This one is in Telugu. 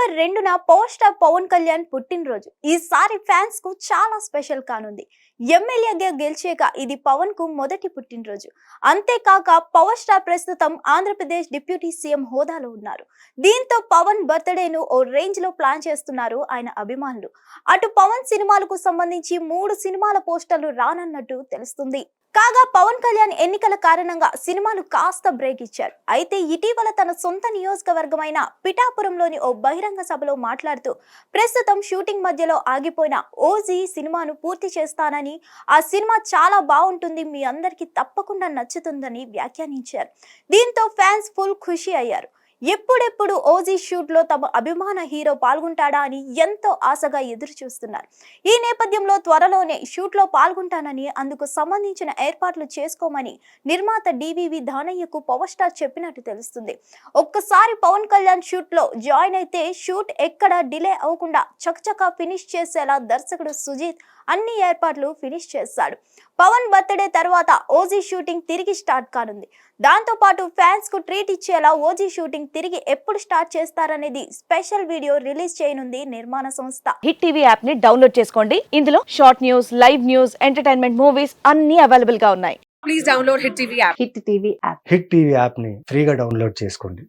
నవంబర్ రెండున పవర్ స్టార్ పవన్ కళ్యాణ్ పుట్టినరోజు. ఈసారి ఫ్యాన్స్కు చాలా స్పెషల్ కానుంది. ఎమ్మెల్యేగా గెలిచాక ఇది పవన్కు మొదటి పుట్టినరోజు. అంతేకాక పవర్ స్టార్ ప్రస్తుతం ఆంధ్రప్రదేశ్ డిప్యూటీ సీఎం హోదాలో ఉన్నారు. దీంతో పవన్ బర్త్డేను ఓ రేంజ్లో ప్లాన్ చేస్తున్నారు ఆయన అభిమానులు. అటు పవన్ సినిమాలకు సంబంధించి మూడు సినిమాల పోస్టర్లు రానన్నట్టు తెలుస్తుంది. కాగా పవన్ కళ్యాణ్ ఎన్నికల కారణంగా సినిమాలు కాస్త బ్రేక్ ఇచ్చారు. అయితే ఇటీవల తన సొంత నియోజకవర్గమైన పిఠాపురంలోని ఓ బహిరంగ సభలో మాట్లాడుతూ ప్రస్తుతం షూటింగ్ మధ్యలో ఆగిపోయిన ఓజీ సినిమాను పూర్తి చేస్తానని ఆ సినిమా చాలా బాగుంటుంది మీ అందరికీ తప్పకుండా నచ్చుతుందని వ్యాఖ్యానించారు. దీంతో ఫ్యాన్స్ ఫుల్ ఖుషి అయ్యారు. ఎప్పుడెప్పుడు ఓజీ షూట్లో తమ అభిమాన హీరో పాల్గొంటాడా అని ఎంతో ఆశగా ఎదురు చూస్తున్నారు ఈ నేపథ్యంలో త్వరలోనే షూట్లో పాల్గొంటానని అందుకు సంబంధించిన ఏర్పాట్లు చేసుకోమని నిర్మాత డివివి దానయ్యకు పవర్ స్టార్ చెప్పినట్టు తెలుస్తుంది. ఒక్కసారి పవన్ కళ్యాణ్ షూట్లో జాయిన్ అయితే షూట్ ఎక్కడ డిలే అవ్వకుండా చకచకా ఫినిష్ చేసేలా దర్శకుడు సుజీత్ అన్ని ఏర్పాట్లు ఫినిష్ చేశాడు. పవన్ బర్త్డే తర్వాత ఓజీ షూటింగ్ తిరిగి స్టార్ట్ కానుంది. దాంతో పాటు ఫ్యాన్స్కు ట్రీట్ ఇచ్చేలా ఓజీ షూటింగ్ తిరిగి ఎప్పుడు స్టార్ట్ చేస్తారనేది స్పెషల్ వీడియో రిలీజ్ చేయనుంది నిర్మాణ సంస్థ. హిట్ టీవీ యాప్ని డౌన్లోడ్ చేసుకోండి. ఇందులో short news live news entertainment movies అన్ని అవైలబుల్గా ఉన్నాయి. please download Hit TV app. Hit TV app. Hit TV యాప్ని ఫ్రీగా డౌన్లోడ్ చేసుకోండి.